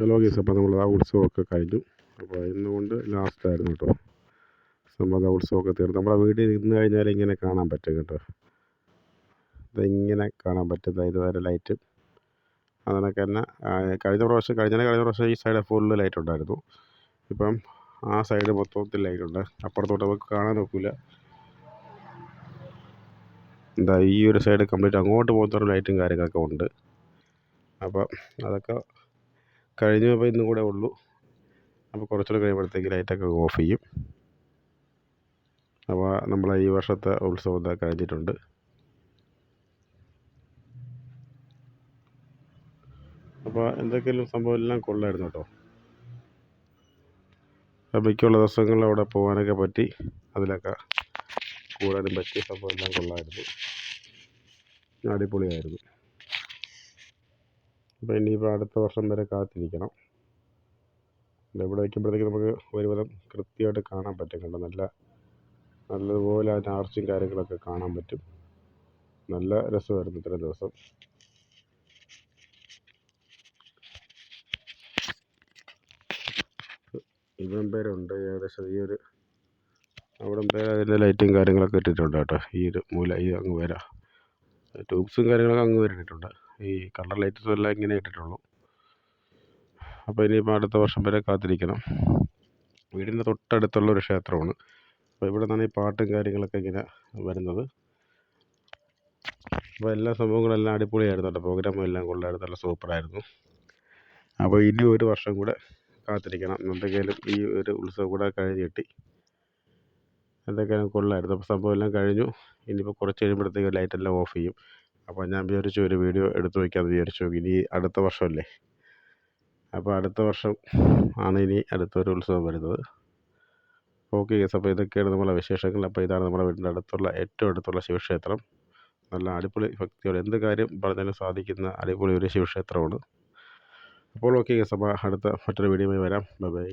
Hello ഗീസ് അപ്പോൾ നമ്മൾ ആ ഉത്സവമൊക്കെ കഴിഞ്ഞു. അപ്പോൾ ഇന്നുകൊണ്ട് ലാസ്റ്റ് ആയിരുന്നു കേട്ടോ. സംഭവം ആ ഉത്സവമൊക്കെ തീർന്നു. നമ്മുടെ വീട്ടിൽ ഇരുന്ന് കഴിഞ്ഞാൽ ഇങ്ങനെ കാണാൻ പറ്റും കേട്ടോ. ഇതിങ്ങനെ കാണാൻ പറ്റും. ഇതുവരെ ലൈറ്റ് അതിനൊക്കെ തന്നെ. കഴിഞ്ഞ പ്രാവശ്യം കഴിഞ്ഞ കഴിഞ്ഞ പ്രാവശ്യം ഈ സൈഡ് ഫുള്ള് ലൈറ്റ് ഉണ്ടായിരുന്നു. ഇപ്പം ആ സൈഡ് മൊത്തത്തിൽ ലൈറ്റ് ഉണ്ട്. അപ്പുറത്തോട്ട് നമുക്ക് കാണാൻ നോക്കില്ല എന്താ ഈ ഒരു സൈഡ് കംപ്ലീറ്റ് അങ്ങോട്ട് പോകുന്ന ലൈറ്റും കാര്യങ്ങളൊക്കെ ഉണ്ട്. അപ്പം അതൊക്കെ കഴിഞ്ഞു അപ്പോൾ ഇന്നും കൂടെ ഉള്ളൂ. അപ്പോൾ കുറച്ചുകൂടെ കഴിയുമ്പോഴത്തേക്ക് ലൈറ്റൊക്കെ ഓഫ് ചെയ്യും. അപ്പോൾ നമ്മളെ ഈ വർഷത്തെ ഉത്സവം എന്താ കഴിഞ്ഞിട്ടുണ്ട്. അപ്പോൾ എന്തൊക്കെയാലും സംഭവം എല്ലാം കൊള്ളായിരുന്നു കേട്ടോ. മിക്കുള്ള ദിവസങ്ങളിൽ അവിടെ പോകാനൊക്കെ പറ്റി. അതിലൊക്കെ കൂടാനും പറ്റി സംഭവം എല്ലാം കൊള്ളായിരുന്നു. അടിപൊളിയായിരുന്നു. അപ്പോൾ ഇനിയിപ്പോൾ അടുത്ത വർഷം വരെ കാത്തിരിക്കണം. ഇവിടെ വയ്ക്കുമ്പോഴത്തേക്ക് നമുക്ക് ഒരുവിധം കൃത്യമായിട്ട് കാണാൻ പറ്റും കണ്ടോ? നല്ല നല്ലതുപോലെ അതിന്റെ ആർച്ചും കാര്യങ്ങളൊക്കെ കാണാൻ പറ്റും. നല്ല രസമായിരുന്നു ഇത്രയും ദിവസം. ഇവിടം വരെ ഉണ്ട് ഏകദേശം ഈ ഒരു അവിടം വരെ അതിന്റെ ലൈറ്റും കാര്യങ്ങളൊക്കെ ഇട്ടിട്ടുണ്ട് കേട്ടോ. ഈ ഒരു മൂല ഈ അങ്ങ് വരെ. ട്യൂബ്സും കാര്യങ്ങളൊക്കെ അങ്ങ് വരെ ഇട്ടിട്ടുണ്ട് ഈ കളർ ലൈറ്റ്സും എല്ലാം ഇങ്ങനെ ഇട്ടിട്ടുള്ളൂ. അപ്പോൾ ഇനിയിപ്പോൾ അടുത്ത വർഷം വരെ കാത്തിരിക്കണം. വീടിന്റെ തൊട്ടടുത്തുള്ള ഒരു ക്ഷേത്രമാണ്. അപ്പോൾ ഇവിടെ നിന്നാണ് ഈ പാട്ടും കാര്യങ്ങളൊക്കെ ഇങ്ങനെ വരുന്നത്. അപ്പോൾ എല്ലാ സംഭവങ്ങളെല്ലാം അടിപൊളിയായിരുന്നു കേട്ടോ. പ്രോഗ്രാമും എല്ലാം കൊള്ളായിരുന്നു. നല്ല സൂപ്പറായിരുന്നു. അപ്പോൾ ഇനി ഒരു വർഷം കൂടെ കാത്തിരിക്കണം. എന്തെങ്കിലും ഈ ഒരു ഉത്സവം കൂടെ കഴിഞ്ഞ് കിട്ടി. എന്തൊക്കെയാണ് കൊള്ളായിരുന്നു. അപ്പോൾ സംഭവം എല്ലാം കഴിഞ്ഞു. ഇനിയിപ്പോൾ കുറച്ച് കഴിയുമ്പോഴത്തേക്ക് ലൈറ്റെല്ലാം ഓഫ് ചെയ്യും. അപ്പോൾ ഞാൻ വിചാരിച്ചു ഒരു വീഡിയോ എടുത്ത് വയ്ക്കാമെന്ന് വിചാരിച്ചു. ഇനി അടുത്ത വർഷമല്ലേ? അപ്പോൾ അടുത്ത വർഷം ആണ് ഇനി അടുത്തൊരു ഉത്സവം വരുന്നത്. ഓക്കെ ഗസ് അപ്പോൾ ഇതൊക്കെയാണ് നമ്മളെ വിശേഷങ്ങൾ. അപ്പോൾ ഇതാണ് നമ്മുടെ വീടിന്റെ അടുത്തുള്ള ഏറ്റവും അടുത്തുള്ള ശിവക്ഷേത്രം. നല്ല അടിപൊളി ഭക്തിയോടെ എന്ത് കാര്യം പറഞ്ഞാലും സാധിക്കുന്ന അടിപൊളി ഒരു ശിവക്ഷേത്രമാണ്. അപ്പോൾ ഓക്കെ ഗസ് അപ്പോൾ അടുത്ത മറ്റൊരു വീഡിയോയുമായി വരാം. Bye bye